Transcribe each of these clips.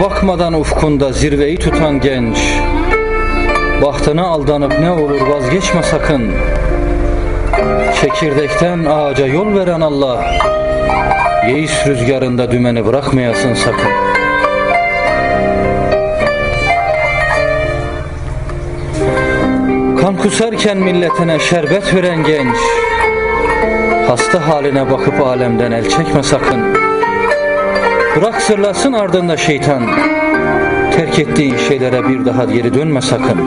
bakmadan ufkunda zirveyi tutan genç. Bahtına aldanıp ne olur vazgeçme sakın. Çekirdekten ağaca yol veren Allah Yeis rüzgarında dümeni bırakmayasın sakın. Kan kusarken milletine şerbet veren genç Hasta haline bakıp alemden el çekme sakın Bırak sırlasın ardında şeytan. Terk ettiğin şeylere bir daha geri dönme sakın.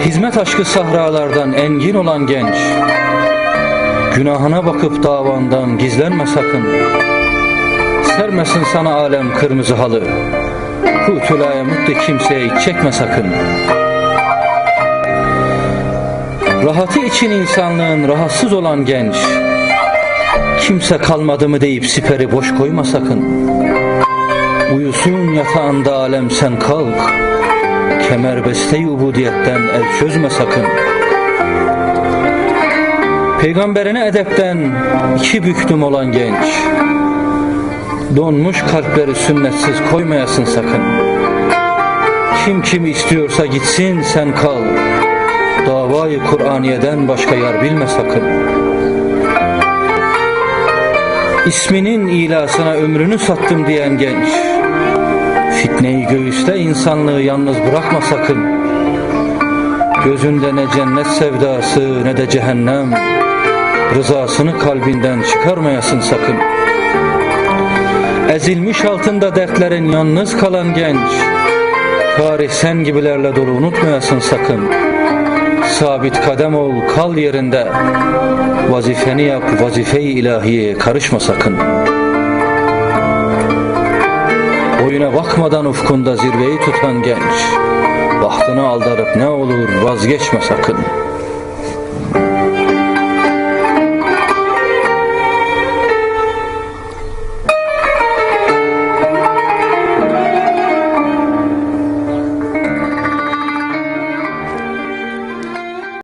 Hizmet aşkı sahralardan engin olan genç Günahına bakıp davandan gizlenme sakın. Sermesin sana alem kırmızı halı. Kutulaya mutlu kimseyi çekme sakın. Rahatı için insanlığın rahatsız olan genç Kimse kalmadı mı deyip siperi boş koyma sakın. Uyusun yatağında alem sen kalk. Kemerbeste ubudiyetten el çözme sakın. Peygamberine edepten iki büklüm olan genç. Donmuş kalpleri sünnetsiz koymayasın sakın. Kim kimi istiyorsa gitsin sen kal. Davayı Kur'aniye'den başka yer bilme sakın İsminin ilasına ömrünü sattım diyen genç. Fitneyi göğüste insanlığı yalnız bırakma sakın. Gözünde ne cennet sevdası ne de cehennem. Rızasını kalbinden çıkarmayasın sakın. Ezilmiş altında dertlerin yalnız kalan genç. Tarih sen gibilerle dolu unutmayasın sakın Sabit kadem ol kal yerinde. Vazifeni yap vazife-i ilahiye karışma sakın. Boyuna bakmadan ufkunda zirveyi tutan genç Bahtını aldarıp ne olur vazgeçme sakın